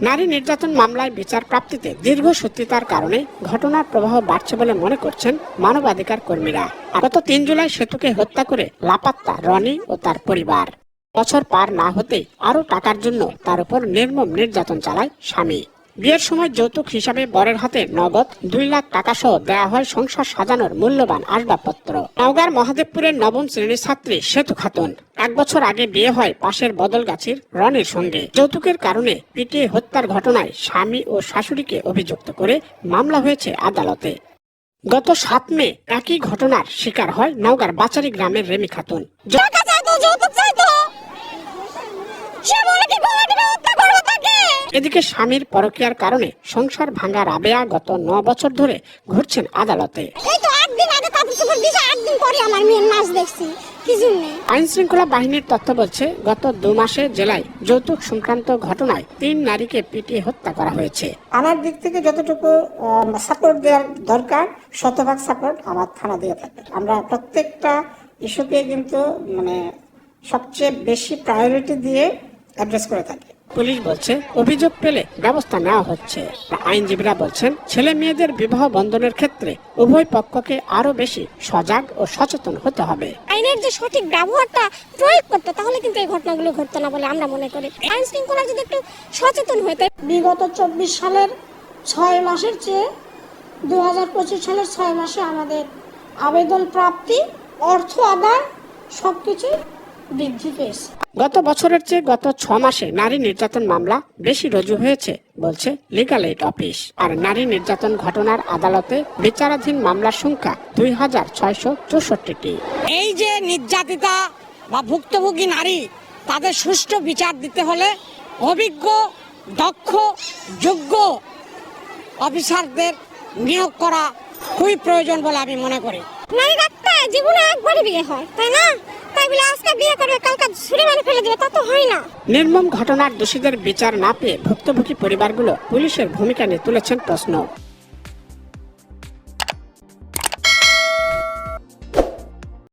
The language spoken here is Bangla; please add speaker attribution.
Speaker 1: নারী নির্যাতন মামলায় বিচার প্রাপ্তিতে দীর্ঘ সত্যিতার কারণে ঘটনার প্রবাহ বাড়ছে বলে মনে করছেন মানবাধিকার কর্মীরা। গত তিন জুলাই সেতুকে হত্যা করে লাপাত্তা রনি ও তার পরিবার। বছর পার না হতেই আরও টাকার জন্য তার উপর নির্মম নির্যাতন চালায় স্বামী। বিয়ের সময় যৌতুক হিসাবে বরের হাতে নগদ দুই লাখ টাকা সহ দেয়া হয় সংসার সাজানোর মূল্যবান আসবাবপত্র। নওগাঁর মহাদেবপুরের নবম শ্রেণির ছাত্রী সেতু খাতুন। এক বছর আগে বিয়ে হয় পাশের বদলগাছির রনের সঙ্গে। যৌতুকের কারণে পিটিয়ে হত্যার ঘটনায় স্বামী ও শাশুড়িকে অভিযুক্ত করে মামলা হয়েছে আদালতে। গত সাত মে একই ঘটনার শিকার হয় নওগাঁর বাচারি গ্রামের রেমি খাতুন।
Speaker 2: যৌতুক
Speaker 1: এদিকে স্বামীর পরকীয়ার কারণে সংসার ভাঙার আবেয়া গত ন বছর ধরে ঘুরছেন আদালতে। আইন শৃঙ্খলা বাহিনীর তথ্য বলছে গত দু মাসে জেলায় যৌতুক সংক্রান্ত ঘটনায় তিন নারীকে পিটিয়ে হত্যা করা হয়েছে।
Speaker 3: আমার দিক থেকে যতটুকু সাপোর্ট দেওয়ার দরকার শতভাগ সাপোর্ট আমার থানা দিয়ে থাকে আমরা প্রত্যেকটা ইস্যুকে কিন্তু মানে সবচেয়ে বেশি প্রায়োরিটি দিয়ে অ্যাড্রেস করে থাকি।
Speaker 1: পুলিশ বলছে অভিযোগ পেলে ব্যবস্থা নেওয়া হচ্ছে। আইনজীবীরা বলছেন ছেলে মেয়েদের বিবাহ বন্ধনের ক্ষেত্রে উভয় পক্ষকে আরও বেশি সজাগ ও সচেতন হতে হবে।
Speaker 2: আইনের যে সঠিক ব্যবহারটা প্রয়োগ করতো তাহলে কিন্তু এই ঘটনাগুলো ঘটতো না বলে আমরা মনে করি। আইন শৃঙ্খলা যদি একটু সচেতন হইতে
Speaker 4: বিগত চব্বিশ সালের ছয় মাসের চেয়ে দু হাজার পঁচিশ সালের ছয় মাসে আমাদের আবেদন প্রাপ্তি অর্থ আদায় সব কিছুই বৃদ্ধি পেয়েছে।
Speaker 1: গত বছরের চেয়ে গত ছ মাসে নারী নির্যাতন মামলা বেশি রুজু হয়েছে বলছে লিগাল এইড অফিস আর নারী নির্যাতন ঘটনার আদালতে বিচারাধীন মামলার সংখ্যা দুই হাজার ছয়শো চৌষট্টিটি।
Speaker 5: এই যে নির্যাতিতা বা ভুক্তভোগী নারী তাদের সুষ্ঠু বিচার দিতে হলে অভিজ্ঞ দক্ষ যোগ্য অফিসারদের নিয়োগ করা খুবই প্রয়োজন বলে আমি মনে করি।
Speaker 2: নারী ডাক্তার জীবনে একবারই বিয়ে হয় তাই না? তাই বলে কালকে ছুরি ফেলে দিবে, তা তো হয় না।
Speaker 1: নির্মম ঘটনার দোষীদের বিচার না পেয়ে ভুক্তভোগী পরিবারগুলো পুলিশের ভূমিকা নিয়ে তুলেছেন প্রশ্ন।